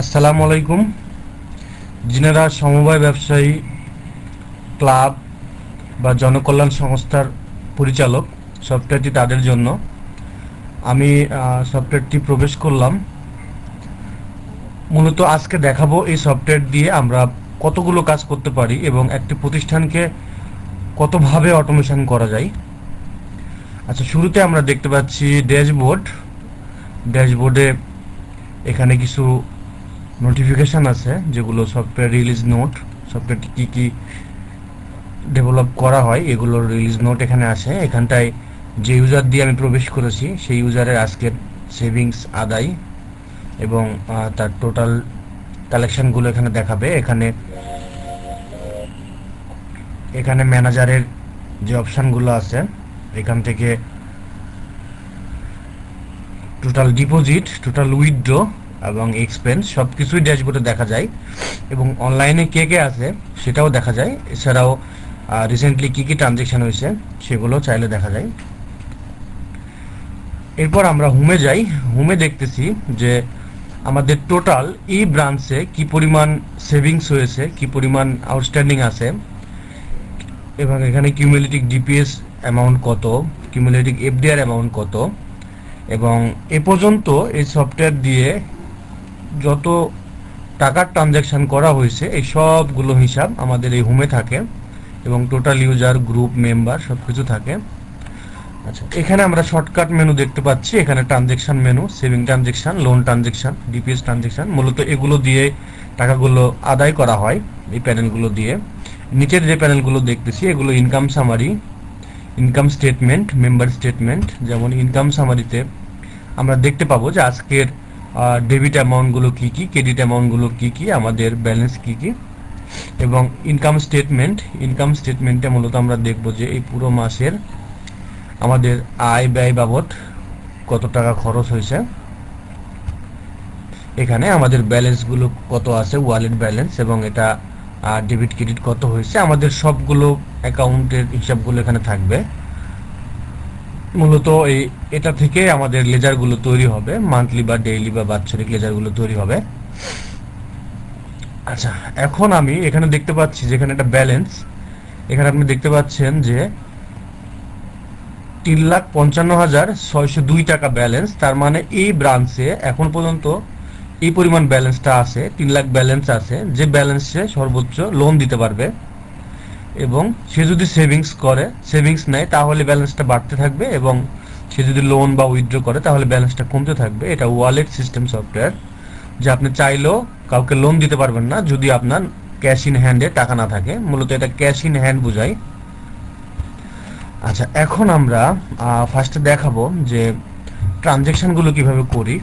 আসসালামু আলাইকুম। যিনারা সমবায় ব্যবসায়ী ক্লাব বা জনকল্যাণ সংস্থার পরিচালক সফটওয়্যারটি তাদের জন্য, আমি সফটওয়্যারটি প্রবেশ করলাম। মূলত আজকে দেখাবো এই সফটওয়্যার দিয়ে আমরা কতগুলো কাজ করতে পারি এবং একটি প্রতিষ্ঠানকে কতভাবে অটোমেশন করা যায়। আচ্ছা শুরুতে আমরা দেখতে পাচ্ছি ড্যাশবোর্ড। ড্যাশবোর্ডে এখানে কিছু নোটিফিকেশন আছে, যেগুলো সফটওয়্যার রিলিজ নোট সফটওয়্যারটি কী কী ডেভেলপ করা হয় এগুলোর রিলিজ নোট এখানে আছে। এখানটায় যে ইউজার দিয়ে আমি প্রবেশ করেছি, সেই ইউজারের আজকের সেভিংস আদায় এবং তার টোটাল কালেকশনগুলো এখানে দেখাবে। এখানে এখানে ম্যানেজারের যে অপশানগুলো আছে, এখান থেকে টোটাল ডিপোজিট টোটাল উইথড্র এবং এক্সপেন্স সব কিছুই ড্যাশবোর্ডে দেখা যায়। এবং অনলাইনে কে কে আছে, সেটাও দেখা যায়। এছাড়াও রিসেন্টলি কী কী ট্রানজেকশন হয়েছে সেগুলো চাইলে দেখা যায়। এরপর আমরা হোমে যাই। হোমে দেখতেছি যে, আমাদের টোটাল এই ব্রাঞ্চে কি পরিমাণ সেভিংস হয়েছে, কি পরিমাণ আউটস্ট্যান্ডিং আছে, এবং এখানে কিউমুলেটিভ ডিপিএস অ্যামাউন্ট কত কিউমুলেটিভ এফডিআর অ্যামাউন্ট কত, এবং এ পর্যন্ত এই সফটওয়্যার দিয়ে যত টাকার ট্রানজ্যাকশন করা হয়েছে, এই সবগুলো হিসাব আমাদের এই হোমে থাকে এবং টোটাল ইউজার গ্রুপ মেম্বার সব কিছু থাকে। আচ্ছা এখানে আমরা শর্টকাট মেনু দেখতে পাচ্ছি। এখানে transaction menu saving transaction loan transaction DPS transaction মূলত এগুলো দিয়ে টাকাগুলো আদায় করা হয় এই প্যানেলগুলো দিয়ে। নিচের যে প্যানেলগুলো দেখতেছি, এগুলো income summary income statement member statement যেমন ইনকাম সামারিতে আমরা দেখতে পাবো যে আজকের ডেবিট অ্যামাউন্টগুলো কী কী ক্রেডিট অ্যামাউন্টগুলো কী কী, আমাদের ব্যালেন্স কী কী, এবং ইনকাম স্টেটমেন্ট ইনকাম স্টেটমেন্টে মূলত আমরা দেখব যে এই পুরো মাসের আমাদের আয় ব্যয় বাবদ কত টাকা খরচ হয়েছে। এখানে আমাদের ব্যালেন্সগুলো কত আছে ওয়ালেট ব্যালেন্স এবং এটা ডেবিট ক্রেডিট কত হয়েছে, আমাদের সবগুলো অ্যাকাউন্টের হিসাবগুলো এখানে থাকবে। মূলত এই, এটা থেকে আমাদের লেজারগুলো তৈরি হবে। মান্থলি বা ডেইলি বা বাৎসরিক লেজারগুলো তৈরি হবে। আচ্ছা এখন আমি এখানে দেখতে পাচ্ছি যেখানে একটা ব্যালেন্স এখানে আপনি দেখতে পাচ্ছেন যে তিন লাখ পঞ্চান্ন হাজার ছয়শো দুই টাকা ব্যালেন্স তার মানে এই ব্রাঞ্চে এখন পর্যন্ত এই পরিমাণ ব্যালেন্সটা আছে, তিন লাখ ব্যালেন্স আছে, যে ব্যালেন্সে সর্বোচ্চ লোন দিতে পারবে। এবং সে যদি সেভিংস করে সেভিংস নেয়, তাহলে ব্যালেন্সটা বাড়তে থাকবে এবং সে যদি লোন বা উইথড্র করে, তাহলে ব্যালেন্সটা কমতে থাকবে। এটা ওয়ালেট সিস্টেম সফটওয়্যার যে আপনি চাইলেও কাউকে লোন দিতে পারবেন না যদি আপনার ক্যাশ ইন হ্যান্ডে টাকা না থাকে। মূলত এটা ক্যাশ ইন হ্যান্ড বোঝায় আচ্ছা এখন আমরা ফার্স্টে দেখাবো যে ট্রানজেকশনগুলো কীভাবে করি।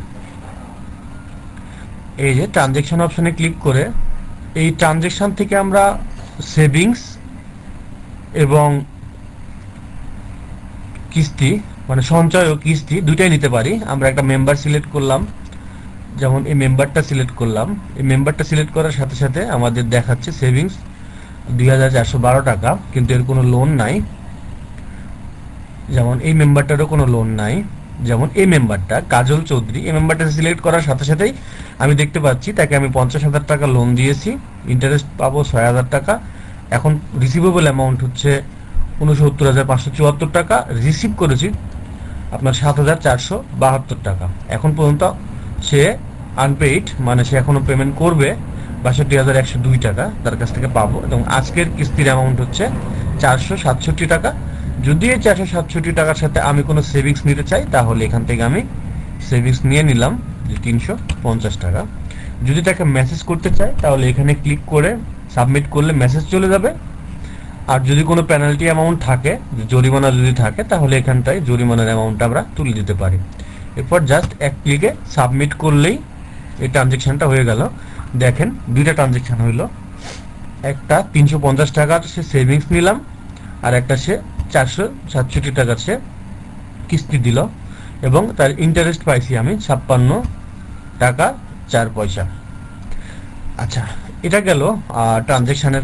এই যে ট্রানজেকশন অপশনে ক্লিক করে, এই ট্রানজেকশন থেকে আমরা সেভিংস এবং কিস্তি মানে সঞ্চয় ও কিস্তি দুইটাই নিতে পারি। আমরা একটা মেম্বার সিলেক্ট করলাম, যেমন এই মেম্বারটা সিলেক্ট করলাম। এই মেম্বারটা সিলেক্ট করার সাথে সাথে আমাদের দেখাচ্ছে সেভিংস দুই হাজার চারশো বারো টাকা, কিন্তু এর কোনো লোন নাই। যেমন এই মেম্বারটারও কোনো লোন নাই। যেমন এই মেম্বারটা কাজল চৌধুরী, এই মেম্বারটা সিলেক্ট করার সাথে সাথেই আমি দেখতে পাচ্ছি, তাকে আমি পঞ্চাশ হাজার টাকা লোন দিয়েছি। ইন্টারেস্ট পাবো ছয় হাজার টাকা। এখন রিসিভেবল অ্যামাউন্ট হচ্ছে উনসত্তর হাজার পাঁচশো চুয়াত্তর টাকা। রিসিভ করেছি আপনার সাত হাজার চারশো বাহাত্তর টাকা। এখন পর্যন্ত সে আনপেইড মানে সে এখনও পেমেন্ট করবে বাষট্টি হাজার একশো দুই টাকা তার কাছ থেকে পাবো এবং আজকের কিস্তির অ্যামাউন্ট হচ্ছে চারশো সাতষট্টি টাকা। যদি এই চারশো সাতষট্টি টাকার সাথে আমি কোনো সেভিংস নিতে চাই, তাহলে এখান থেকে আমি সেভিংস নিয়ে নিলাম তিনশো পঞ্চাশ টাকা। যদি তাকে মেসেজ করতে চাই, তাহলে এখানে ক্লিক করে সাবমিট করলে মেসেজ চলে যাবে। আর যদি কোনো পেনাল্টি অ্যামাউন্ট থাকে, জরিমানা যদি থাকে, তাহলে এখানটায় জরিমানার অ্যামাউন্টটা আমরা তুলে দিতে পারি। এরপর জাস্ট এক ক্লিকে সাবমিট করলেই এই ট্রানজেকশনটা হয়ে গেল। দেখেন, দুইটা ট্রানজেকশন হইল। একটা তিনশো পঞ্চাশ টাকার সে সেভিংস নিলাম, আর একটা সে চারশো সাতষট্টি টাকার সে কিস্তি দিল। এবং তার ইন্টারেস্ট পাইছি আমি ছাপ্পান্ন টাকা চার পয়সা। আচ্ছা এটা গেল ট্রানজেকশানের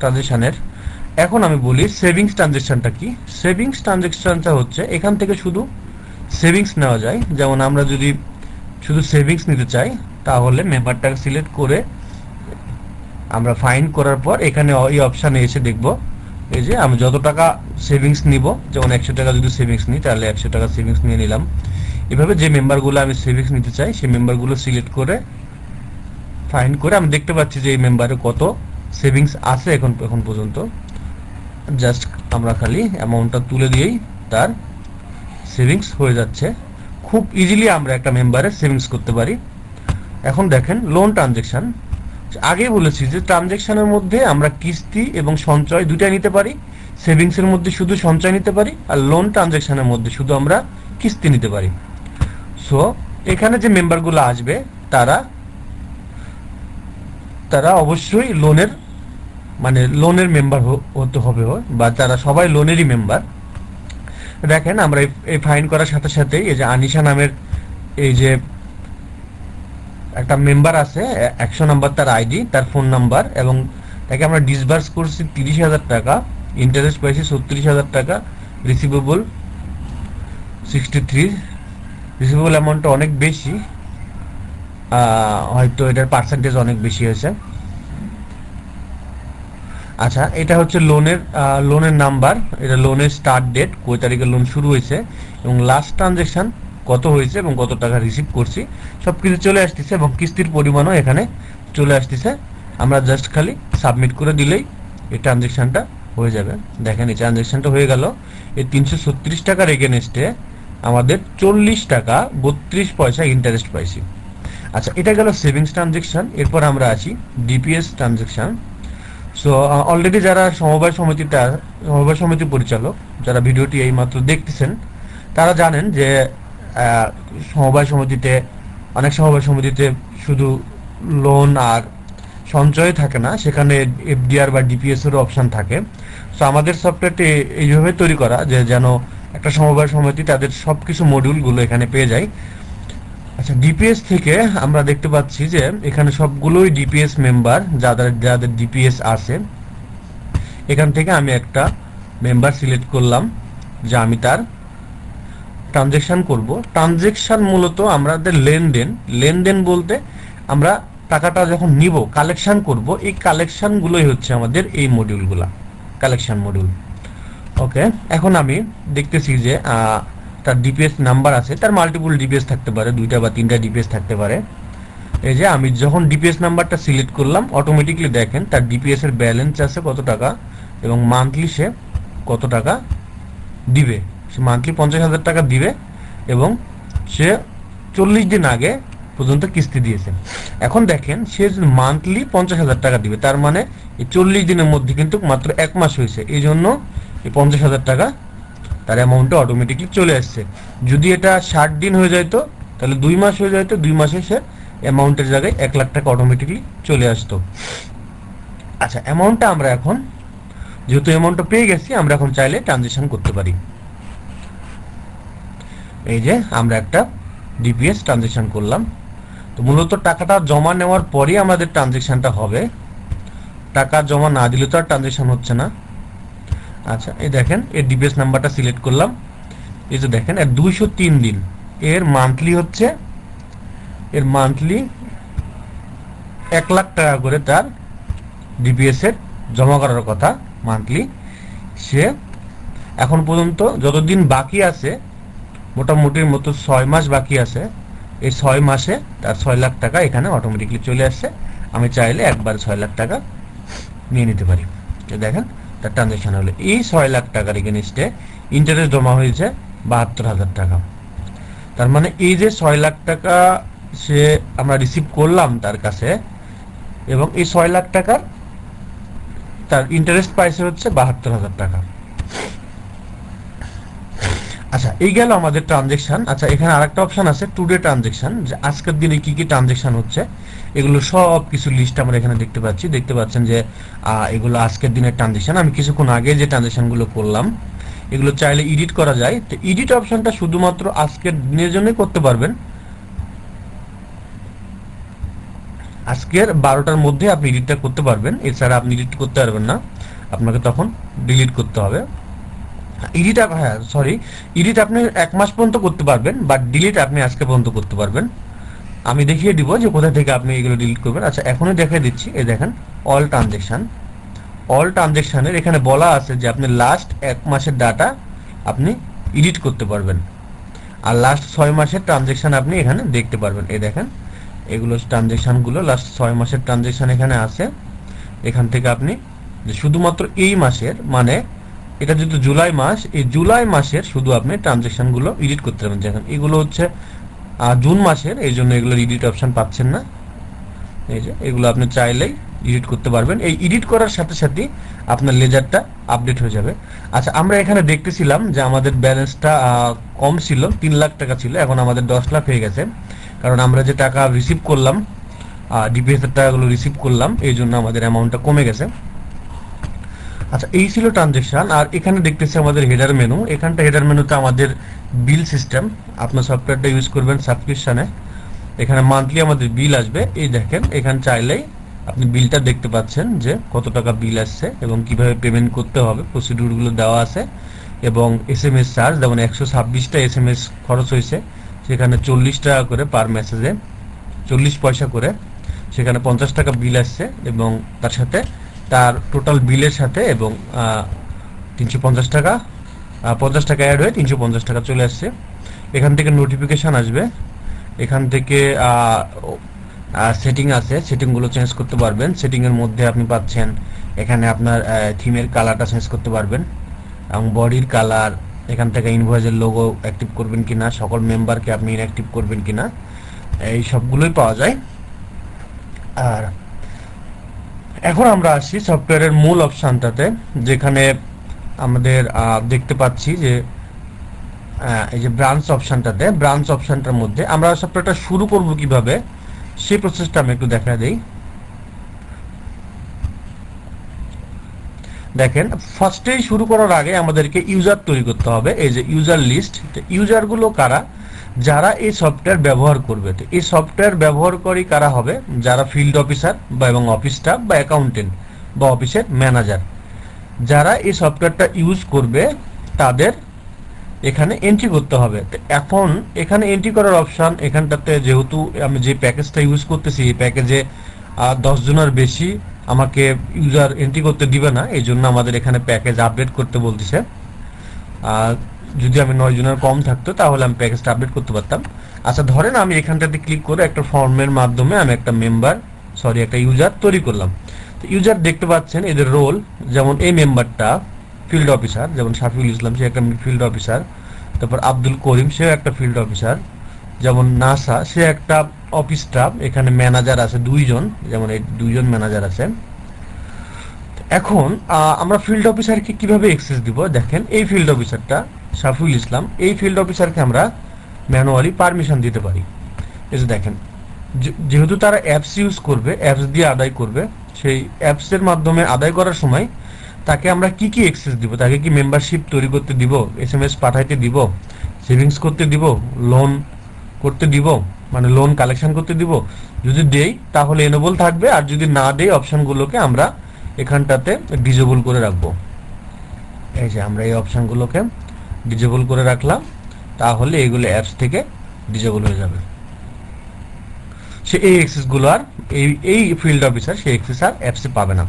ট্রানজেকশানের এখন আমি বলি সেভিংস ট্রানজেকশনটা কি? সেভিংস ট্রানজেকশনটা হচ্ছে, এখান থেকে শুধু সেভিংস নেওয়া যায়। যেমন আমরা যদি শুধু সেভিংস নিতে চাই, তাহলে মেম্বারটাকে সিলেক্ট করে আমরা ফাইন করার পর এখানে এই অপশানে এসে দেখব, এই যে আমি যত টাকা সেভিংস নিব, যেমন একশো টাকা যদি সেভিংস নিই, তাহলে একশো টাকা সেভিংস নিয়ে নিলাম। এভাবে যে মেম্বারগুলো আমি সেভিংস নিতে চাই, সেই মেম্বারগুলো সিলেক্ট করে ফাইন করে আমি দেখতে পাচ্ছি যে এই মেম্বারে কত সেভিংস আছে এখন এখন পর্যন্ত। জাস্ট আমরা খালি অ্যামাউন্টটা তুলে দিয়েই তার সেভিংস হয়ে যাচ্ছে। খুব ইজিলি আমরা একটা মেম্বারে সেভিংস করতে পারি। এখন দেখেন লোন ট্রানজেকশন আগে বলেছি যে ট্রানজেকশনের মধ্যে আমরা কিস্তি এবং সঞ্চয় দুটাই নিতে পারি। সেভিংসের মধ্যে শুধু সঞ্চয় নিতে পারি আর লোন ট্রানজেকশনের মধ্যে শুধু আমরা কিস্তি নিতে পারি। সো এখানে যে মেম্বারগুলো আসবে, তারা তারা অবশ্যই লোনের মানে লোনের মেম্বার হতে হবে বা তারা সবাই লোনেরই মেম্বার দেখেন আমরা এই- ফাইন করার সাথে সাথে এই যে আনিশা নামের এই যে একটা মেম্বার আছে একশো নাম্বার তার আইডি তার ফোন নাম্বার এবং তাকে আমরা ডিসবার্স করছি তিরিশ হাজার টাকা ইন্টারেস্ট পাইছি ছত্রিশ হাজার টাকা রিসিভেবল সিক্সটি থ্রি রিসিভেবল অ্যামাউন্টটা অনেক বেশি। হয়তো এটার পার্সেন্টেজ অনেক বেশি হয়েছে। আচ্ছা এটা হচ্ছে লোনের লোনের নাম্বার এটা লোনের স্টার্ট ডেট কয় তারিখে লোন শুরু হয়েছে এবং লাস্ট ট্রানজেকশন কত হয়েছে এবং কত টাকা রিসিভ করছি সব কিছু চলে আসতেছে এবং কিস্তির পরিমাণও এখানে চলে আসতেছে। আমরা জাস্ট খালি সাবমিট করে দিলেই এই ট্রানজেকশনটা হয়ে যাবে। দেখেন, এই ট্রানজেকশনটা হয়ে গেল। এই তিনশো ছত্রিশ টাকার এগেনস্টে আমাদের চল্লিশ টাকা বত্রিশ পয়সা ইন্টারেস্ট পাইছি। আচ্ছা এটা গেল সেভিংস ট্রানজেকশন এরপর আমরা আছি ডিপিএস ট্রানজেকশন সো অলরেডি যারা সমবায় সমিতিটা, সমবায় সমিতি পরিচালক, যারা ভিডিওটি এই মাত্র দেখতেছেন, তারা জানেন যে সমবায় সমিতিতে, অনেক সমবায় সমিতিতে শুধু লোন আর সঞ্চয় থাকে না, সেখানে এফডিআর বা ডিপিএস এর অপশন থাকে। সো আমাদের সফটওয়্যারটি এইভাবে তৈরি করা যে, যেন একটা সমবায় সমিতি তাদের সবকিছু মডিউলগুলো এখানে পেয়ে যায়। আচ্ছা ডিপিএস থেকে আমরা দেখতে পাচ্ছি যে এখানে সবগুলোই ডিপিএস মেম্বার যাদের যাদের ডিপিএস আছে। এখান থেকে আমি একটা মেম্বার সিলেক্ট করলাম, যে আমি তার ট্রানজেকশন করব। ট্রানজেকশন মূলত আমাদের লেনদেন। লেনদেন বলতে আমরা টাকাটা যখন নিব কালেকশন করব, এই কালেকশনগুলোই হচ্ছে আমাদের এই মডিউলগুলা কালেকশন মডিউল ওকে এখন আমি দেখতেছি যে তার ডিপিএস নাম্বার আছে, তার মাল্টিপল ডিপিএস থাকতে পারে, দুইটা বা তিনটা ডিপিএস থাকতে পারে। এই যে আমি যখন ডিপিএস নাম্বারটা সিলেক্ট করলাম অটোমেটিকলি দেখেন তার ডিপিএস এর ব্যালেন্স আছে কত টাকা এবং মান্থলি সে কত টাকা দিবে। সে মান্থলি পঞ্চাশ হাজার টাকা দিবে এবং সে চল্লিশ দিন আগে পর্যন্ত কিস্তি দিয়েছে এখন দেখেন, সে মান্থলি পঞ্চাশ হাজার টাকা দিবে, তার মানে এই চল্লিশ দিনের মধ্যে কিন্তু মাত্র এক মাস হয়েছে। এই জন্য এই পঞ্চাশ হাজার টাকা তার অ্যামাউন্টটা অটোমেটিকলি চলে আসছে। যদি এটা ষাট দিন হয়ে যেত তাহলে দুই মাস হয়ে যেত দুই মাসে সে অ্যামাউন্টের জায়গায় এক লাখ টাকা অটোমেটিকলি চলে আসতো। আচ্ছা অ্যামাউন্টটা আমরা এখন, যেহেতু অ্যামাউন্টটা পেয়ে গেছি, আমরা এখন চাইলে ট্রানজেকশন করতে পারি। এই যে আমরা একটা ডিপিএস ট্রানজেকশন করলাম। তো মূলত টাকাটা জমা নেওয়ার পরেই আমাদের ট্রানজেকশনটা হবে। টাকা জমা না দিলে তো আর ট্রানজেকশন হচ্ছে না। আচ্ছা এই দেখেন এর ডিপিএস নাম্বারটা সিলেক্ট করলাম। এই যে দেখেন এর দুইশো তিন দিন। এর মান্থলি হচ্ছে, এর মান্থলি এক লাখ টাকা করে তার ডিপিএস এর জমা করার কথা মান্থলি সে এখন পর্যন্ত যতদিন বাকি আছে, মোটামুটির মতো ছয় মাস বাকি আছে, এই ছয় মাসে তার ছয় লাখ টাকা এখানে অটোমেটিকলি চলে আসছে। আমি চাইলে একবার ছয় লাখ টাকা নিয়ে নিতে পারি। দেখেন তার ট্রানজেকশন হলো। এই ছয় লাখ টাকার এগেনিস্টে ইন্টারেস্ট জমা হয়েছে বাহাত্তর হাজার টাকা। তার মানে এই যে ছয় লাখ টাকা সে আমরা রিসিভ করলাম তার কাছে, এবং এই ছয় লাখ টাকার তার ইন্টারেস্ট পাইছে হচ্ছে বাহাত্তর হাজার টাকা। আচ্ছা এই গেল আমাদের ট্রানজেকশন আচ্ছা এখানে আরেকটা অপশন আছে টুডে ট্রানজেকশন যে আজকের দিনে কি কি ট্রানজেকশন হচ্ছে, এগুলো সব কিছু লিস্ট আমরা এখানে দেখতে পাচ্ছি। দেখতে পাচ্ছেন যে এগুলো আজকের দিনের ট্রানজেকশন আমি কিছুক্ষণ আগে যে ট্রানজেকশনগুলো করলাম, এগুলো চাইলে এডিট করা যায়। তো এডিট অপশনটা শুধুমাত্র আজকের দিনের জন্যই করতে পারবেন। আজকের বারোটার মধ্যে আপনি এডিটটা করতে পারবেন। এছাড়া আপনি এডিট করতে পারবেন না। আপনাকে তখন ডিলিট করতে হবে। এডিট হ্যাঁ সরি এডিট আপনি এক মাস পর্যন্ত করতে পারবেন বাট ডিলিট আপনি আজকে পর্যন্ত করতে পারবেন। আমি দেখিয়ে দিব যে কোথা থেকে আপনি এগুলো ডিলিট করবেন। আচ্ছা এখনই দেখিয়ে দিচ্ছি, এই দেখেন অল ট্রানজেকশন অল ট্রানজেকশানের এখানে বলা আছে যে আপনি লাস্ট এক মাসের ডাটা আপনি এডিট করতে পারবেন। আর লাস্ট ছয় মাসের ট্রানজেকশন আপনি এখানে দেখতে পারবেন। এই দেখেন, এগুলো ট্রানজেকশনগুলো লাস্ট ছয় মাসের ট্রানজেকশন এখানে আছে। এখান থেকে আপনি শুধুমাত্র এই মাসের মানে এটা যেহেতু জুলাই মাস, এই জুলাই মাসের শুধু আপনি ট্রানজেকশনগুলো এডিট করতে পারবেন। দেখেন, এগুলো হচ্ছে জুন মাসের, এই জন্য এগুলোর এডিট অপশন পাচ্ছেন না। এই যে, এগুলো আপনি চাইলেই এডিট করতে পারবেন। এই এডিট করার সাথে সাথে আপনার লেজারটা আপডেট হয়ে যাবে। আচ্ছা আমরা এখানে দেখতেছিলাম যে আমাদের ব্যালেন্সটা কম ছিল, তিন লাখ টাকা ছিল, এখন আমাদের দশ লাখ হয়ে গেছে। কারণ আমরা যে টাকা রিসিভ করলাম ডিপিএস এর টাকাগুলো রিসিভ করলাম, এই জন্য আমাদের অ্যামাউন্টটা কমে গেছে। আচ্ছা এই ছিল ট্রানজেকশন আর এখানে দেখতেছি আমাদের হেডার মেনু এখানটা হেডার মেনুতে আমাদের বিল সিস্টেম আপনার সফটওয়্যারটা ইউজ করবেন সাবস্ক্রিপশনে এখানে মান্থলি আমাদের বিল আসবে। এই দেখেন, এখানে চাইলেই আপনি বিলটা দেখতে পাচ্ছেন যে কত টাকা বিল আসছে এবং কীভাবে পেমেন্ট করতে হবে প্রসিডিউরগুলো দেওয়া আছে এবং এস এম এস চার্জ যেমন একশো ছাব্বিশটা এস এম এস খরচ হয়েছে, সেখানে চল্লিশ টাকা করে পার মেসেজে চল্লিশ পয়সা করে, সেখানে পঞ্চাশ টাকা বিল আসছে এবং তার সাথে তার টোটাল বিলের সাথে এবং তিনশো পঞ্চাশ টাকা পঞ্চাশ টাকা অ্যাড হয়ে তিনশো পঞ্চাশ টাকা চলে আসছে। এখান থেকে নোটিফিকেশান আসবে। এখান থেকে সেটিং আছে। সেটিংগুলো চেঞ্জ করতে পারবেন। সেটিংয়ের মধ্যে আপনি পাচ্ছেন, এখানে আপনার থিমের কালারটা চেঞ্জ করতে পারবেন এবং বডির কালার এখান থেকে ইনভয়েসের লোগো অ্যাক্টিভ করবেন কিনা, সকল মেম্বারকে আপনি ইনঅ্যাক্টিভ করবেন কিনা, এই সবগুলোই পাওয়া যায়। আর এখন আমরা আসি সফটওয়্যারের মূল অপশানটাতে যেখানে আমাদের দেখতে পাচ্ছি যে এই যে ব্রাঞ্চ অপশানটাতে ব্রাঞ্চ অপশানটার মধ্যে আমরা সফটওয়্যারটা শুরু করব কীভাবে, সেই প্রসেসটা আমি একটু দেখা দেই। দেখেন ফার্স্টেই শুরু করার আগে আমাদেরকে ইউজার তৈরি করতে হবে, এই যে ইউজার লিস্ট ইউজারগুলো কারা? যারা এই সফটওয়্যার ব্যবহার করবে। তো এই সফটওয়্যার ব্যবহার ব্যবহারকারী কারা হবে? যারা ফিল্ড অফিসার বা এবং অফিস স্টাফ বা অ্যাকাউন্টেন্ট বা অফিসের ম্যানেজার যারা এই সফটওয়্যারটা ইউজ করবে, তাদের এখানে এন্ট্রি করতে হবে। এখন এখানে এন্ট্রি করার অপশন এখানটাতে যেহেতু আমি যে প্যাকেজটা ইউজ করতেছি, এই প্যাকেজে জনের বেশি আমাকে ইউজার এন্ট্রি করতে দিবে না। এই জন্য আমাদের এখানে প্যাকেজ আপডেট করতে বলতেছে। আর যদি আমি নয় জনের কম থাকতো, তাহলে আমি প্যাকেজটা আপডেট করতে পারতাম। আচ্ছা ধরেন আমি এখানটাতে ক্লিক করে একটা ফর্মের মাধ্যমে আমি একটা মেম্বার সরি একটা ইউজার তৈরি করলাম। তো ইউজার দেখতে পাচ্ছেন এদের রোল যেমন এই মেম্বারটা ফিল্ড অফিসার যেমন শাফিউল ইসলাম, সে একটা ফিল্ড অফিসার তারপর আব্দুল করিম, সেও একটা ফিল্ড অফিসার যেমন নাসা, সে একটা অফিস স্টাফ এখানে ম্যানেজার আছে দুইজন, যেমন এই দুইজন ম্যানেজার আছে। এখন আমরা ফিল্ড অফিসারকে কীভাবে অ্যাক্সেস দিব? দেখেন, এই ফিল্ড অফিসারটা শাফিউল ইসলাম, এই ফিল্ড অফিসারকে আমরা ম্যানুয়ালি পারমিশন দিতে পারি। এই যে দেখেন যেহেতু তারা অ্যাপস ইউজ করবে অ্যাপস দিয়ে আদায় করবে, সেই অ্যাপসের মাধ্যমে আদায় করার সময় তাকে আমরা কি কি অ্যাক্সেস দিব? তাকে কি মেম্বারশিপ তৈরি করতে দিব? এস এম এস পাঠাইতে দিব? সেভিংস করতে দিব? লোন করতে দিব? মানে লোন কালেকশন করতে দিব? যদি দেই, তাহলে এনেবল থাকবে, আর যদি না দেই অপশনগুলোকে আমরা এখানটাতে ডিজেবল করে রাখব। এই যে আমরা এই অপশনগুলোকে ডিজেবল করে রাখলাম, তাহলে এগুলো অ্যাপস থেকে ডিজেবল হয়ে যাবে। সে এই অ্যাক্সেসগুলো আর এই এই ফিল্ড অফিসার সেই অ্যাক্সেস আর অ্যাপসে পাবে না।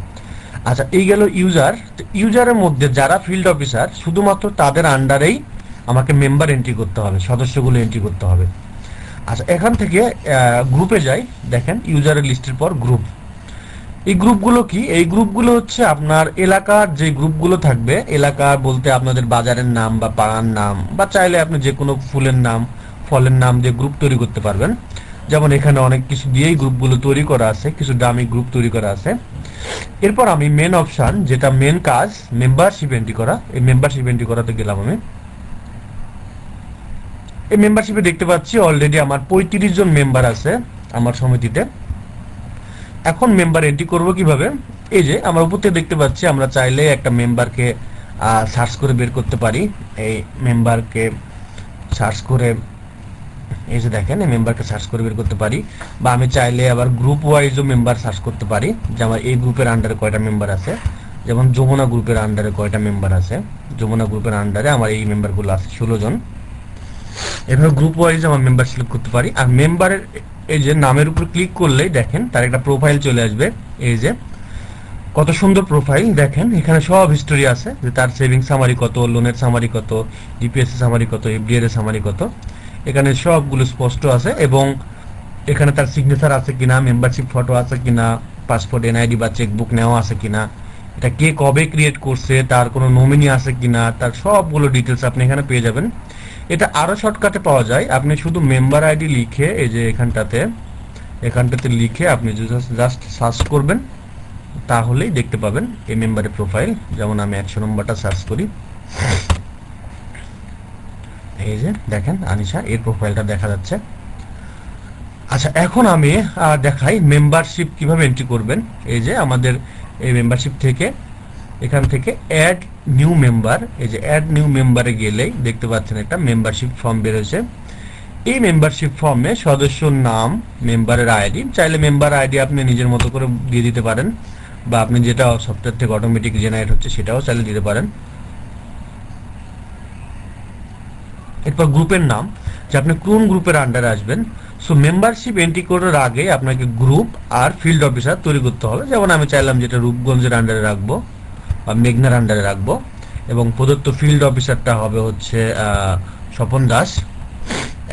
আচ্ছা এই গেল ইউজার ইউজারের মধ্যে যারা ফিল্ড অফিসার শুধুমাত্র তাদের আন্ডারেই আমাকে মেম্বার এন্ট্রি করতে হবে, সদস্যগুলো এন্ট্রি করতে হবে। আচ্ছা এখান থেকে গ্রুপে যাই। দেখেন ইউজারের লিস্টের পর গ্রুপ এই গ্রুপগুলো কি? এই গ্রুপগুলো হচ্ছে আপনার এলাকার যে গ্রুপগুলো থাকবে, এলাকা বলতে আপনাদের বাজারের নাম বা পাড়ার নাম, বা চাইলে আপনি যে কোনো ফুলের নাম, ফলের নাম দিয়ে গ্রুপ তৈরি করতে পারবেন। যেমন এখানে অনেক কিছু দিয়েই গ্রুপগুলো তৈরি করা আছে, কিছু দামি গ্রুপ তৈরি করা আছে। এরপর আমি মেন অপশন যেটা মেন কাজ মেম্বারশিপ এন্ট্রি করা। এই মেম্বারশিপ এন্ট্রি করাতে গেলাম আমি। এই মেম্বারশিপে দেখতে পাচ্ছি অলরেডি আমার পঁয়ত্রিশ জন মেম্বার আছে আমার সমিতিতে। এখন মেম্বার এন্ট্রি করব কীভাবে? এই যে, আমরা উপর থেকে দেখতে পাচ্ছি, আমরা চাইলে একটা মেম্বারকে সার্চ করে বের করতে পারি। এই মেম্বারকে সার্চ করে, এই যে দেখেন, এই মেম্বারকে সার্চ করে বের করতে পারি। বা আমি চাইলে আবার গ্রুপ ওয়াইজও মেম্বার সার্চ করতে পারি। যে আমার এই গ্রুপের আন্ডারে কয়টা মেম্বার আছে? যেমন যমুনা গ্রুপের আন্ডারে কয়টা মেম্বার আছে? যমুনা গ্রুপের আন্ডারে আমার এই মেম্বারগুলো আছে, ষোলো জন। এভাবে গ্রুপ ওয়াইজ আমার মেম্বার সিলেক্ট করতে পারি। আর মেম্বারের এই যে নামের উপর ক্লিক করলেই দেখেন তার একটা প্রোফাইল চলে আসবে। এই যে, কত সুন্দর প্রোফাইল দেখেন, এখানে সব হিস্টোরি আছে, যে তার সেভিংস সামারি কত লোনের সামারি কত ডিপিএস সামারি কত এফডিআর এর সামারি কত। এখানে সবগুলো স্পষ্ট আছে এবং এখানে তার সিগনেচার আছে কিনা মেম্বারশিপ ফটো আছে কিনা পাসপোর্ট এনআইডি বা চেকবুক নেওয়া আছে কিনা, এটা কে কবে ক্রিয়েট করছে, তার কোনো নমিনি আছে কিনা, তার সবগুলো ডিটেলস আপনি এখানে পেয়ে যাবেন। এটা আরও শর্টকাটে পাওয়া যায়। আপনি শুধু মেম্বার আইডি লিখে এই যে এখানটাতে এখানটাতে লিখে আপনি জাস্ট সার্চ করবেন, তাহলেই দেখতে পাবেন এই মেম্বারের প্রোফাইল যেমন আমি একশো নম্বরটা সার্চ করি। এই যে দেখেন আনিশা, এর প্রোফাইলটা দেখা যাচ্ছে। আচ্ছা এখন আমি দেখাই মেম্বারশিপ কীভাবে এন্ট্রি করবেন। এই যে আমাদের এই মেম্বারশিপ থেকে এখান থেকে অ্যাড নিউ মেম্বার এই যে অ্যাড নিউ মেম্বারে গেলেই দেখতে পাচ্ছেন একটা মেম্বারশিপ ফর্ম বেরোছে এই মেম্বারশিপ ফর্মে সদস্যর নাম মেম্বারের আইডি চাইলে মেম্বার আইডি আপনি নিজের মতো করে দিয়ে দিতে পারেন বা আপনি যেটা সফটওয়্যার থেকে অটোমেটিক জেনারেট হচ্ছে সেটাও চাইলে দিতে পারেন। এরপর গ্রুপের নাম, যে আপনি কোন গ্রুপের আন্ডারে আসবেন। সো মেম্বারশিপ এন্ট্রি করার আগে আপনাকে গ্রুপ আর ফিল্ড অফিসার তৈরি করতে হবে। যেমন আমি চাইলাম যেটা রূপগঞ্জের আন্ডারে রাখব। মেঘনার আন্ডারে রাখব। এবং প্রদত্ত ফিল্ড অফিসারটা হবে হচ্ছে স্বপন দাস।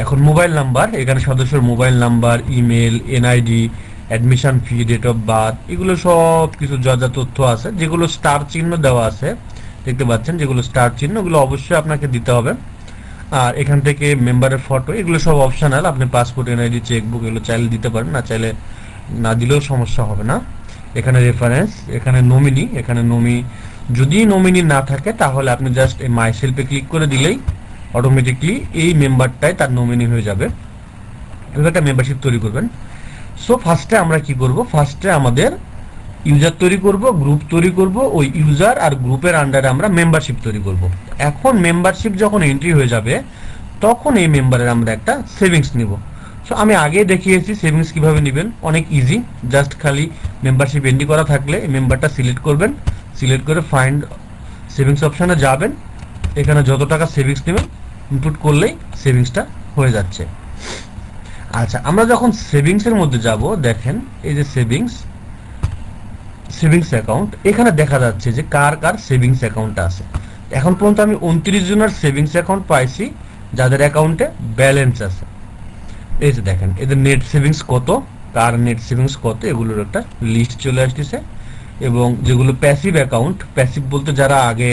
এখন মোবাইল নাম্বার এখানে সদস্যের mobile number email NID admission fee date of birth এগুলো সব কিছু যা যা তথ্য আছে, যেগুলো স্টার চিহ্ন দেওয়া আছে, দেখতে পাচ্ছেন, যেগুলো স্টার চিহ্ন, ওগুলো অবশ্যই আপনাকে দিতে হবে। আর এখান থেকে মেম্বারের ফটো এগুলো সব অপশনাল আপনি পাসপোর্ট এনআইডি চেকবুক এগুলো চাইলে দিতে পারেন, না চাইলে না দিলেও সমস্যা হবে না। এখানে রেফারেন্স এখানে নমিনি এখানে নমি যদি নমিনি না থাকে, তাহলে আপনি জাস্ট এই মাই সেলফে ক্লিক করে দিলেই অটোমেটিকলি এই মেম্বারটাই তার নমিনি হয়ে যাবে। এভাবে একটা মেম্বারশিপ তৈরি করবেন। সো ফার্স্টে আমরা কি করব? ফার্স্টে আমাদের ইউজার তৈরি করব গ্রুপ তৈরি করব, ওই ইউজার আর গ্রুপের আন্ডারে আমরা মেম্বারশিপ তৈরি করব। এখন মেম্বারশিপ যখন এন্ট্রি হয়ে যাবে, তখন এই মেম্বারের আমরা একটা সেভিংস নিব। সো আমি আগে দেখিয়েছি সেভিংস কীভাবে নেবেন। অনেক ইজি জাস্ট খালি মেম্বারশিপ এন্ডি করা থাকলে মেম্বারটা সিলেক্ট করবেন। সিলেক্ট করে ফাইন্ড সেভিংস অপশনে যাবেন। এখানে যত টাকা সেভিংস নেবেন ইনপুট করলেই সেভিংসটা হয়ে যাচ্ছে। আচ্ছা আমরা যখন সেভিংসের মধ্যে যাব, দেখেন এই যে সেভিংস সেভিংস অ্যাকাউন্ট এখানে দেখা যাচ্ছে যে কার কার সেভিংস অ্যাকাউন্ট আছে। এখন পর্যন্ত আমি উনত্রিশ জনের সেভিংস অ্যাকাউন্ট পাইছি, যাদের অ্যাকাউন্টে ব্যালেন্স আছে। এই যে দেখেন এদের নেট সেভিংস কত? কার নেট সেভিংস কত? এগুলোর একটা লিস্ট চলে আসতেছে। এবং যেগুলো প্যাসিভ অ্যাকাউন্ট প্যাসিভ বলতে যারা আগে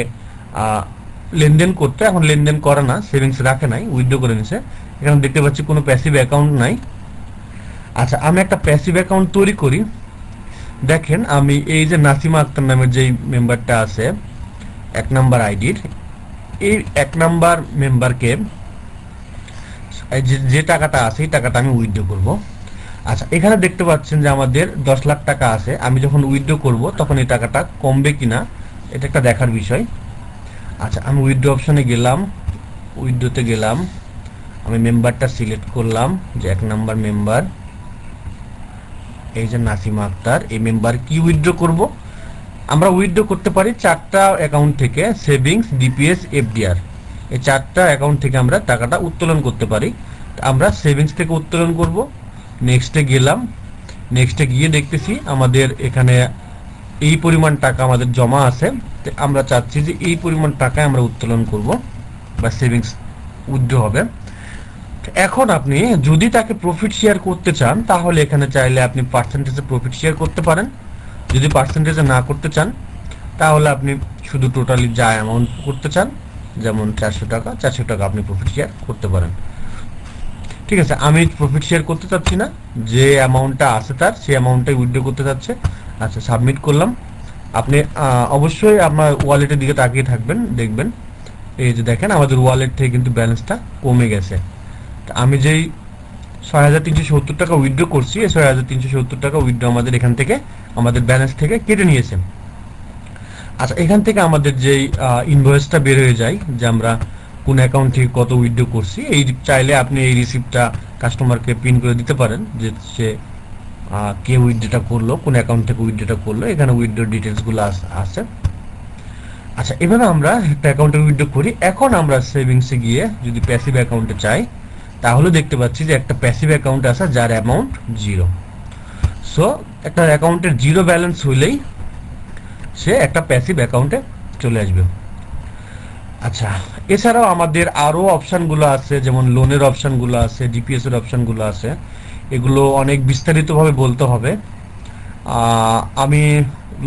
লেনদেন করতে, এখন লেনদেন করে না সেভিংস রাখে নাই উইথড্র করে নিছে। এখানে দেখতে পাচ্ছি কোনো প্যাসিভ অ্যাকাউন্ট নাই। আচ্ছা আমি একটা প্যাসিভ অ্যাকাউন্ট তৈরি করি। দেখেন, আমি এই যে নাসিমা আক্তার নামের যেই মেম্বারটা আছে, এক নাম্বার আইডির এই এক নাম্বার মেম্বারকে যে টাকাটা আছে, এই টাকাটা আমি উইথড্র করব। আচ্ছা এখানে দেখতে পাচ্ছেন যে আমাদের দশ লাখ টাকা আছে। আমি যখন উইথড্র করব, তখন এই টাকাটা কমবে কিনা, এটা একটা দেখার বিষয়। আচ্ছা আমি উইথড্র অপশনে গেলাম। উইথড্রতে গেলাম। আমি মেম্বারটা সিলেক্ট করলাম, যে এক নাম্বার মেম্বার এই যে নাসিমা আক্তার, এই মেম্বার কি উইথড্র করব? আমরা উইথড্র করতে পারি চারটা অ্যাকাউন্ট থেকে সেভিংস ডিপিএস এফডিআর এই চারটা অ্যাকাউন্ট থেকে আমরা টাকাটা উত্তোলন করতে পারি। আমরা সেভিংস থেকে উত্তোলন করব। নেক্সটে গেলাম। নেক্সটে গিয়ে দেখতেছি আমাদের এখানে এই পরিমাণ টাকা আমাদের জমা আছে। আমরা চাচ্ছি যে এই পরিমাণ টাকায় আমরা উত্তোলন করব বা সেভিংস উইথড্র হবে। এখন আপনি যদি তাকে প্রফিট শেয়ার করতে চান, তাহলে এখানে চাইলে আপনি পার্সেন্টেজে প্রফিট শেয়ার করতে পারেন। যদি পার্সেন্টেজে না করতে চান, তাহলে আপনি শুধু টোটালি যা অ্যামাউন্ট করতে চান যেমন চারশো টাকা চারশো টাকা আপনি প্রফিট শেয়ার করতে পারেন। ঠিক আছে, আমি প্রফিট শেয়ার করতে চাচ্ছি না, যে অ্যামাউন্টটা আছে তার, সেই অ্যামাউন্টটাই উইথড্র করতে চাচ্ছে। আচ্ছা সাবমিট করলাম। আপনি অবশ্যই আপনার ওয়ালেটের দিকে তাকিয়ে থাকবেন, দেখবেন। এই যে দেখেন, আমাদের ওয়ালেট থেকে কিন্তু ব্যালেন্সটা কমে গেছে। আমি যেই ছয় হাজার তিনশো সত্তর টাকা উইথড্র করছি, এই ছয় হাজার তিনশো সত্তর টাকা উইথড্র আমাদের এখান থেকে, আমাদের ব্যালেন্স থেকে কেটে নিয়েছে। আচ্ছা এখান থেকে আমাদের যেই ইনভয়েসটা বের হয়ে যায়, যে আমরা কোন অ্যাকাউন্ট থেকে কত উইথড্র করছি, এই চাইলে আপনি এই রিসিপ্টটা কাস্টমারকে পিন করে দিতে পারেন, যে সে কে উইথড্রটা করল, কোন অ্যাকাউন্ট থেকে উইথড্রটা করল, এখানে উইথড্র ডিটেলসগুলো আছে আচ্ছা এভাবে আমরা একটা অ্যাকাউন্টে উইথড্র করি। এখন আমরা সেভিংসে গিয়ে যদি প্যাসিভ অ্যাকাউন্টে চাই, তাহলে দেখতে পাচ্ছি যে একটা প্যাসিভ অ্যাকাউন্ট আছে, যার অ্যামাউন্ট জিরো সো একটা অ্যাকাউন্টের জিরো ব্যালেন্স হইলেই সে একটা প্যাসিভ অ্যাকাউন্টে চলে আসবে। আচ্ছা এছাড়াও আমাদের আরও অপশানগুলো আছে, যেমন লোনের অপশানগুলো আছে ডিপিএস এর অপশানগুলো আছে, এগুলো অনেক বিস্তারিতভাবে বলতে হবে। আমি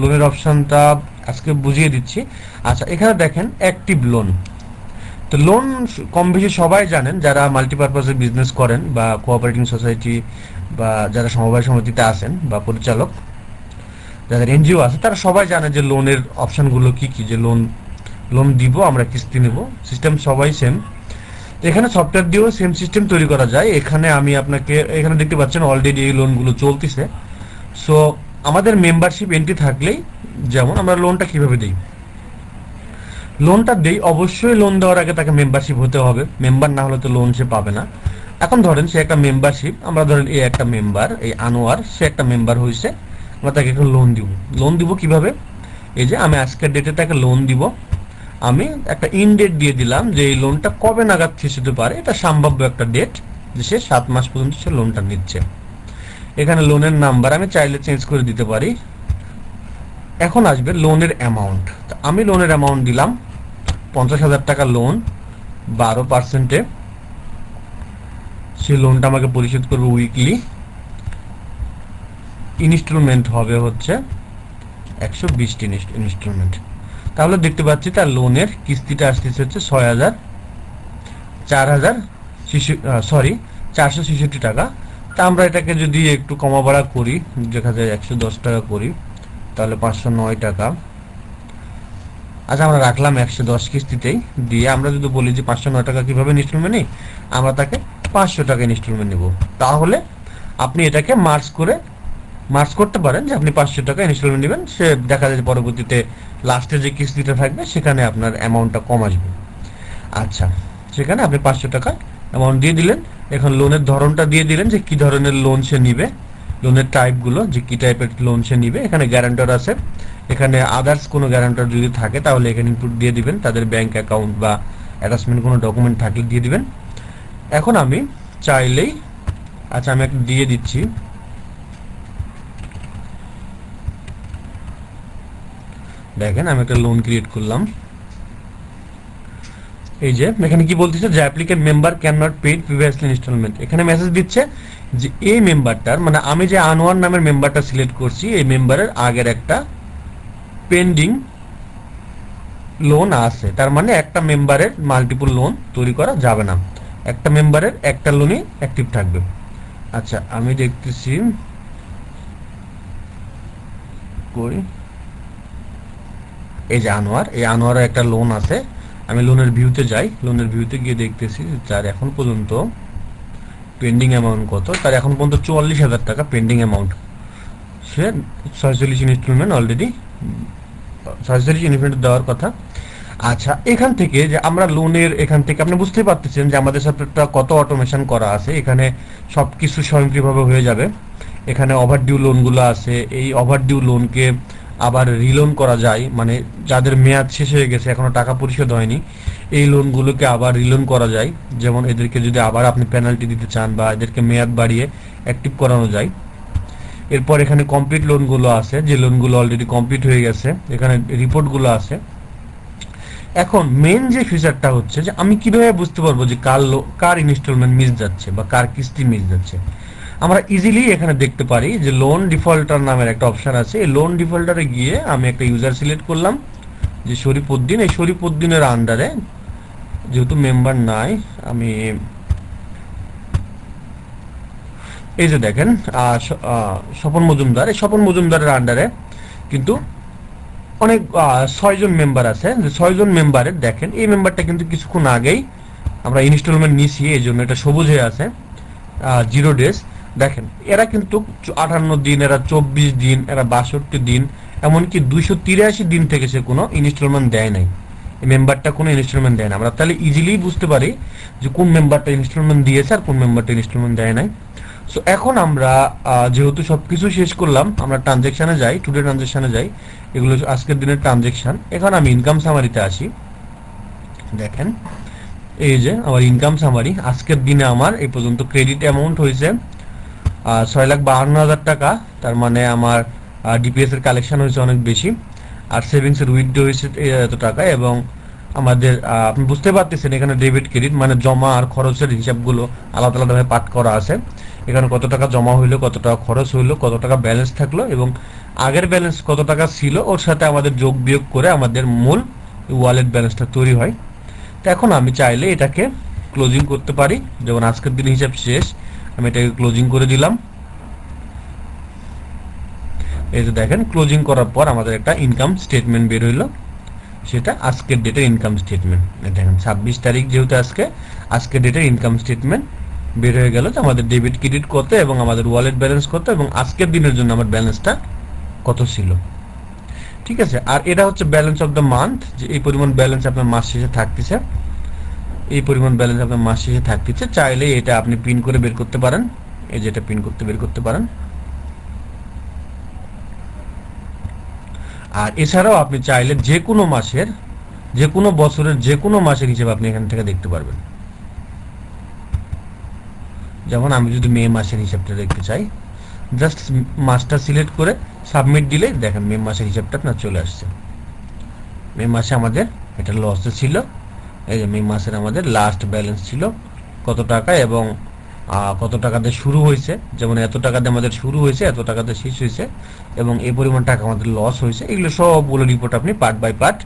লোনের অপশানটা আজকে বুঝিয়ে দিচ্ছি। আচ্ছা এখানে দেখেন অ্যাক্টিভ লোন তো লোন কম বেশি সবাই জানেন, যারা মাল্টিপারপাসে বিজনেস করেন বা কোঅপারেটিং সোসাইটি বা যারা সমবায় সমিতিতে আছেন বা পরিচালক যাদের এনজিও আছে, তারা সবাই জানে যে লোনের অপশনগুলো কি কি, যে লোন লোন দিব, আমরা কিস্তি নেব। সিস্টেম সবাই সেম এখানে সফটওয়্যার দিয়েও সেম সিস্টেম তৈরি করা যায়। এখানে আমি আপনাকে, এখানে দেখতে পাচ্ছেন অলরেডি এই লোনগুলো চলতেছে। সো আমাদের মেম্বারশিপ এন্ট্রি থাকলেই যেমন আমরা লোনটা কীভাবে দিই? লোনটা দিই, অবশ্যই লোন দেওয়ার আগে তাকে মেম্বারশিপ হতে হবে। মেম্বার না হলে তো লোন সে পাবে না। এখন ধরেন সে একটা মেম্বারশিপ আমরা ধরেন এই একটা মেম্বার এই আনোয়ার, সে একটা মেম্বার হয়েছে আমরা তাকে একটা লোন দিব। লোন দিব কীভাবে? এই যে আমি আজকের ডেটে তাকে লোন দিব। আমি একটা ইন ডেট দিয়ে দিলাম যে এই লোনটা কবে নাগাদ শেষ হতে পারে, এটা সম্ভাব্য একটা ডেট যে সে সাত মাস পর্যন্ত সে লোনটা নিচ্ছে। এখানে লোনের নাম্বার আমি চাইলে চেঞ্জ করে দিতে পারি। এখন আসবে লোনের অ্যামাউন্ট আমি লোনের অ্যামাউন্ট দিলাম, পঞ্চাশ হাজার টাকা লোন বারো পার্সেন্টে সে লোনটা আমাকে পরিশোধ করবে উইকলি ইনস্টলমেন্ট হবে হচ্ছে একশো বিশটি ইনস্টলমেন্ট তাহলে দেখতে পাচ্ছি তার লোনের কিস্তিটা আসতেছে হচ্ছে ছয় হাজার, চার হাজার সরি চারশো ছেষট্টি টাকা। তা আমরা এটাকে যদি একটু কমা বাড়া করি, দেখা যায় একশো দশ টাকা করি, তাহলে পাঁচশো নয় টাকা। আচ্ছা আমরা রাখলাম একশো দশ কিস্তিতেই। দিয়ে আমরা যদি বলি যে পাঁচশো নয় টাকা কীভাবে ইনস্টলমেন্ট নিই, আমরা তাকে পাঁচশো টাকা ইনস্টলমেন্ট নেব। তাহলে আপনি এটাকে মার্চ করে মার্চ করতে পারেন যে আপনি পাঁচশো টাকা ইনস্টলমেন্ট নেবেন। সে দেখা যায় পরবর্তীতে লাস্টে যে কিস্তিটা থাকবে, সেখানে আপনার অ্যামাউন্টটা কম আসবে। আচ্ছা সেখানে আপনি পাঁচশো টাকা অ্যামাউন্ট দিয়ে দিলেন। এখন লোনের ধরনটা দিয়ে দিলেন যে কি ধরনের লোন সে নিবে। লোনের টাইপগুলো যে কি টাইপের লোন সে নিবে। এখানে গ্যারান্টার আছে। এখানে আদার্স কোনো গ্যারান্টার যদি থাকে, তাহলে এখানে ইনপুট দিয়ে দিবেন। তাদের ব্যাংক অ্যাকাউন্ট বা অ্যাটাচমেন্ট কোনো ডকুমেন্ট থাকলে দিয়ে দিবেন। এখন আমি চাইলেই আচ্ছা আমি একটা দিয়ে দিচ্ছি। দেখেন, আমি একটা লোন ক্রিয়েট করলাম। এই যে, এখানে কি বলতেছে? যে applicant member can not paid previously installment এখানে মেসেজ দিচ্ছে যে, এই মেম্বারটার মানে আমি যে আনোয়ার নামের মেম্বারটা সিলেক্ট করছি, এই মেম্বারের আগের একটা পেন্ডিং লোন আছে। তার মানে একটা মেম্বারের মাল্টিপল লোন তৈরি করা যাবে না। একটা মেম্বারের একটা লোনই অ্যাক্টিভ থাকবে। আচ্ছা আমি দেখতেছি। কই এই যে আনোয়ার, এই আনোয়ারের একটা লোন আছে। আমি লোনের ভিউতে যাই। লোনের ভিউতে গিয়ে দেখতেছি যে তার এখন পর্যন্ত পেন্ডিং অ্যামাউন্ট কত। তার এখন পর্যন্ত চুয়াল্লিশ হাজার টাকা পেন্ডিং অ্যামাউন্ট সে ছয়চল্লিশ ইনস্টলমেন্ট অলরেডি ছয়চল্লিশ ইনস্টলমেন্ট দেওয়ার কথা। আচ্ছা এখান থেকে যে আমরা লোনের এখান থেকে আপনি বুঝতেই পারতেছেন যে আমাদের একটা কত অটোমেশন করা আছে। এখানে সব কিছু স্বয়ংক্রিয়ভাবে হয়ে যাবে। এখানে ওভার ডিউ লোনগুলো আছে। এই ওভার ডিউ লোনকে আবার রিলোন করা যায়। মানে যাদের মেয়াদ শেষ হয়ে গেছে, এখনও টাকা পরিশোধ হয়নি, এই লোনগুলোকে আবার রিলোন করা যায়। যেমন এদেরকে যদি আবার আপনি পেনাল্টি দিতে চান বা এদেরকে মেয়াদ বাড়িয়ে অ্যাক্টিভ করানো যায়। এরপর এখানে কমপ্লিট লোনগুলো আছে, যে লোনগুলো অলরেডি কমপ্লিট হয়ে গেছে, এখানে রিপোর্টগুলো আছে। এখন মেন যে ফিচারটা হচ্ছে যে আমি কীভাবে বুঝতে পারব যে কার কার ইনস্টলমেন্ট মিস যাচ্ছে বা কার কিস্তি মিস যাচ্ছে? আমরা ইজিলি এখানে দেখতে পারি যে লোন ডিফল্টার নামের একটা অপশন আছে। এই লোন ডিফল্টারে গিয়ে আমি একটা ইউজার সিলেক্ট করলাম যে শরীফউদ্দিন এই শরীফউদ্দিনের আন্ডারে যেহেতু মেম্বার নাই, আমি এই যে দেখেন স্বপন মজুমদার। এই স্বপন মজুমদারের আন্ডারে কিন্তু অনেক ছয়জন মেম্বার আছে। যে ছয়জন মেম্বারের দেখেন, এই মেম্বারটা কিন্তু কিছুক্ষণ আগেই আমরা ইনস্টলমেন্ট নিছি এই জন্য এটা সবুজ হয়ে আছে জিরো ডেজ দেখেন, এরা কিন্তু আটান্ন দিন, এরা চব্বিশ দিন, এরা বাষট্টি দিন, এমনকি দুইশো তিরাশি দিন থেকে সে কোনো ইনস্টলমেন্ট দেয় নাই। মেম্বারটা কোনো ইনস্টলমেন্ট দেয় না। আমরা তাহলে ইজিলি বুঝতে পারি যে কোন মেম্বারটা ইনস্টলমেন্ট দিয়েছে আর কোন মেম্বারটা ইনস্টলমেন্ট দেয় নাই। সো এখন আমরা যেহেতু সবকিছু শেষ করলাম, আমরা ট্রানজেকশনে যাই টুডে ট্রানজেকশনে যাই, এগুলো আজকের দিনের ট্রানজেকশন এখন আমি ইনকাম সামারিতে আসি। দেখেন, এই যে আমার ইনকাম সামারি আজকের দিনে আমার এই পর্যন্ত ক্রেডিট অ্যামাউন্ট হয়েছে ছয় লাখ বাহান্ন হাজার টাকা, তার মানে আমার ডিপিএস এর কালেকশন হয়েছে অনেক বেশি। আর সেভিংস এর উইথড্র হয়েছে এত টাকা এবং আমাদের আপনি বুঝতে পারতেছেন এখানে ডেবিট ক্রেডিট মানে জমা আর খরচের হিসাবগুলো আলাদা আলাদাভাবে পাঠ করা আছে। এখানে কত টাকা জমা হইল, কত টাকা খরচ হইল, কত টাকা ব্যালেন্স থাকল এবং আগের ব্যালেন্স কত টাকা ছিল, ওর সাথে আমাদের যোগ বিয়োগ করে আমাদের মূল ওয়ালেট ব্যালেন্সটা তৈরি হয়। তো এখন আমি চাইলে এটাকে ক্লোজিং করতে পারি। যেমন আজকের দিন হিসাব শেষ। আমি এটাকে ক্লোজিং করে দিলাম। এই যে দেখেন ক্লোজিং করার পর আমাদের একটা ইনকাম স্টেটমেন্ট বের হইল। সেটা আজকের ডেটের ইনকাম স্টেটমেন্ট দেখেন, ছাব্বিশ তারিখ যেহেতু আজকে, আজকের ডেটের ইনকাম স্টেটমেন্ট বের হয়ে গেল যে আমাদের ডেবিট ক্রেডিট কত এবং আমাদের ওয়ালেট ব্যালেন্স কত এবং আজকের দিনের জন্য আমার ব্যালেন্সটা কত ছিল। ঠিক আছে? আর এটা হচ্ছে ব্যালেন্স অফ দ্য মান্থ যে এই পরিমাণ ব্যালেন্স আপনার মাস শেষে থাকতেছে। এই পরিমাণ ব্যালেন্স আপনার মাস শেষে থাকতেছে চাইলে এটা আপনি পিন করে বের করতে পারেন। এই যেটা পিন করতে, বের করতে পারেন। আর এছাড়াও আপনি চাইলে যে কোনো মাসের, যে কোনো বছরের, যে কোনো মাসের হিসেবে আপনি এখান থেকে দেখতে পারবেন। যেমন আমি যদি মে মাসের হিসাবটা দেখতে চাই জাস্ট মাসটা সিলেক্ট করে সাবমিট দিলে দেখেন মে মাসের হিসাবটা আপনার চলে আসছে। মে মাসে আমাদের এটা লসে ছিল। এই যে মে মাসের আমাদের লাস্ট ব্যালেন্স ছিল কত টাকা এবং কত টাকাতে শুরু হয়েছে, যেমন এত টাকাতে আমাদের শুরু হয়েছে, এত টাকাতে শেষ হয়েছে এবং এই পরিমাণ টাকা আমাদের লস হয়েছে, এগুলো সবগুলো রিপোর্ট আপনি পার্ট বাই পার্ট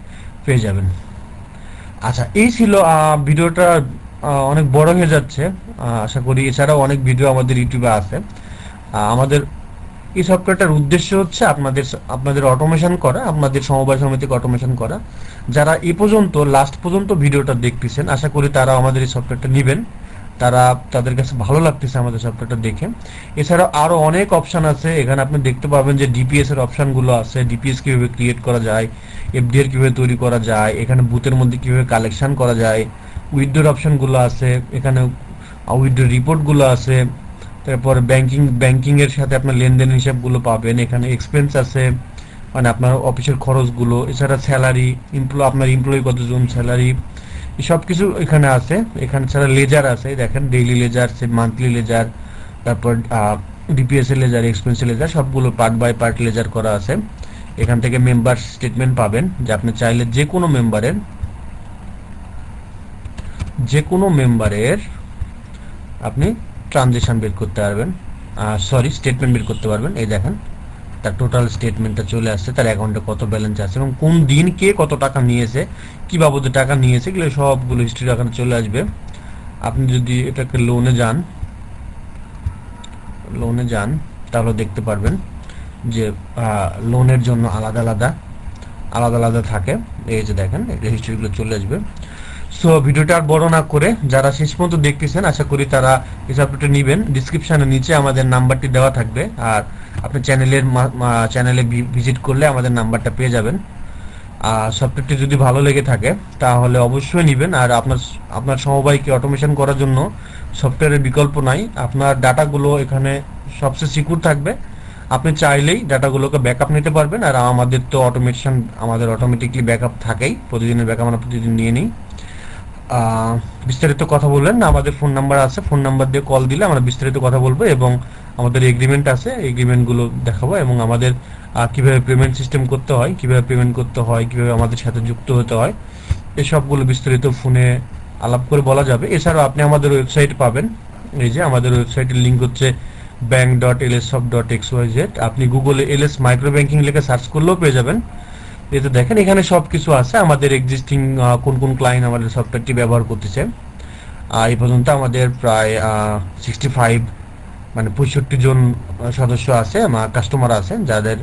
পেয়ে যাবেন। আচ্ছা এই ছিল ভিডিওটা অনেক বড় হয়ে যাচ্ছে আশা করি এছাড়াও অনেক ভিডিও আমাদের ইউটিউবে আছে। আমাদের এই সফটওয়্যারটার উদ্দেশ্য হচ্ছে আপনাদের আপনাদের অটোমেশন করা, আপনাদের সমবায় সমিতিকে অটোমেশন করা। যারা এ পর্যন্ত লাস্ট পর্যন্ত ভিডিওটা দেখতেছেন, আশা করি তারা আমাদের এই সফটওয়্যারটা নেবেন। তারা তাদের কাছে ভালো লাগতেছে আমাদের সফটওয়্যারটা দেখে। এছাড়াও আরও অনেক অপশান আছে। এখানে আপনি দেখতে পাবেন যে ডিপিএস এর অপশনগুলো আছে। ডিপিএস কীভাবে ক্রিয়েট করা যায় এফডিআর কীভাবে তৈরি করা যায়, এখানে বুথের মধ্যে কীভাবে কালেকশন করা যায় উইথড্রোর অপশনগুলো আছে, এখানে উইথড্রো রিপোর্টগুলো আছে। তারপর ব্যাংকিং ব্যাংকিং এর সাথে আপনার লেনদেন হিসাবগুলো পাবেন। এখানে এক্সপেন্স আছে মানে আপনার অফিসের খরচগুলো, এছাড়া স্যালারি এমপ্লয় আপনার এমপ্লয়ি কতজন স্যালারি সব কিছু এখানে আছে। এখানে ছাড়া লেজার আছে দেখেন ডেইলি লেজার মান্থলি লেজার তারপর ডিপিএস এর লেজার এক্সপেন্স লেজার সবগুলো পার্ট বাই পার্ট লেজার করা আছে। এখান থেকে মেম্বার স্টেটমেন্ট পাবেন, যে আপনি চাইলে যে কোনো মেম্বারের যে কোনো মেম্বারের আপনি ট্রানজেকশন বের করতে পারবেন। সরি স্টেটমেন্ট বের করতে পারবেন। এই দেখেন, তার টোটাল স্টেটমেন্টটা চলে আসছে, তার অ্যাকাউন্টে কত ব্যালেন্স আছে এবং কোন দিন কে কত টাকা নিয়েছে, কী বাবদে টাকা নিয়েছে, এগুলো সবগুলো হিস্ট্রি এখানে চলে আসবে। আপনি যদি এটাকে লোনে যান লোনে যান, তাহলে দেখতে পারবেন যে লোনের জন্য আলাদা আলাদা আলাদা আলাদা থাকে। এই যে দেখেন হিস্ট্রিগুলো চলে আসবে। সো ভিডিওটা আর বড় না করে যারা শেষ পর্যন্ত দেখতেছেন, আশা করি তারা এই সফটওয়্যারটা নেবেন। ডিসক্রিপশনের নিচে আমাদের নাম্বারটি দেওয়া থাকবে আর আপনি চ্যানেলের চ্যানেলে ভিজিট করলে আমাদের নাম্বারটা পেয়ে যাবেন। আর সফটওয়্যারটি যদি ভালো লেগে থাকে, তাহলে অবশ্যই নেবেন। আর আপনার আপনার সমবায়কে অটোমেশন করার জন্য সফটওয়্যারের বিকল্প নাই। আপনার ডাটাগুলো এখানে সবচেয়ে সিকিউর থাকবে। আপনি চাইলেই ডাটাগুলোকে ব্যাকআপ নিতে পারবেন। আর আমাদের তো অটোমেশন আমাদের অটোমেটিকলি ব্যাকআপ থাকেই। প্রতিদিনের ব্যাকআপ আমরা প্রতিদিন নিয়ে নিই। বিস্তারিত কথা বললেন আমাদের ফোন নাম্বার আছে ফোন নাম্বার দিয়ে কল দিলে আমরা বিস্তারিত কথা বলব এবং আমাদের এগ্রিমেন্ট আছে এগ্রিমেন্টগুলো দেখাবো এবং আমাদের কীভাবে পেমেন্ট সিস্টেম করতে হয়, কীভাবে পেমেন্ট করতে হয়, কীভাবে আমাদের সাথে যুক্ত হতে হয়, এসবগুলো বিস্তারিত ফোনে আলাপ করে বলা যাবে। এছাড়াও আপনি আমাদের ওয়েবসাইট পাবেন, এই যে আমাদের ওয়েবসাইটের লিঙ্ক হচ্ছে ব্যাংক ডট এল এস সব ডট এক্স ওয়াই জেড আপনি গুগলে এল এস মাইক্রো ব্যাংকিং লিখে সার্চ করলেও পেয়ে যাবেন। এতে দেখেন এখানে সব কিছু আছে, আমাদের এক্সিস্টিং কোন কোন ক্লায়েন্ট আমাদের সফটওয়্যারটি ব্যবহার করতেছে। এই পর্যন্ত আমাদের প্রায় সিক্সটি ফাইভ মানে পঁয়ষট্টি জন সদস্য আছে আমার কাস্টমার আছেন, যাদের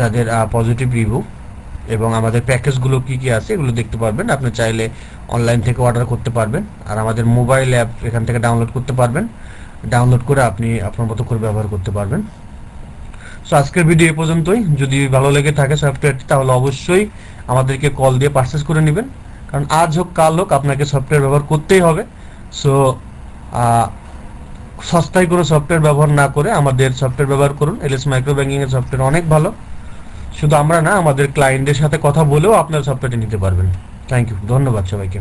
যাদের পজিটিভ রিভিউ এবং আমাদের প্যাকেজগুলো কি কি আছে, এগুলো দেখতে পারবেন। আপনি চাইলে অনলাইন থেকে অর্ডার করতে পারবেন। আর আমাদের মোবাইল অ্যাপ এখান থেকে ডাউনলোড করতে পারবেন। ডাউনলোড করে আপনি আপনার মতো করে ব্যবহার করতে পারবেন। সো আজকের ভিডিও এ পর্যন্তই। যদি ভালো লেগে থাকে সফটওয়্যারটি তাহলে অবশ্যই আমাদেরকে কল দিয়ে পারচেস করে নেবেন। কারণ আজ হোক, কাল হোক, আপনাকে সফটওয়্যার ব্যবহার করতেই হবে। সো সস্তায় কোনো সফটওয়্যার ব্যবহার না করে আমাদের সফটওয়্যার ব্যবহার করুন। এলএস মাইক্রো ব্যাঙ্কিংয়ের সফটওয়্যার অনেক ভালো। শুধু আমরা না, আমাদের ক্লায়েন্টের সাথে কথা বলেও আপনার সফটওয়্যারটি নিতে পারবেন। থ্যাংক ইউ ধন্যবাদ সবাইকে।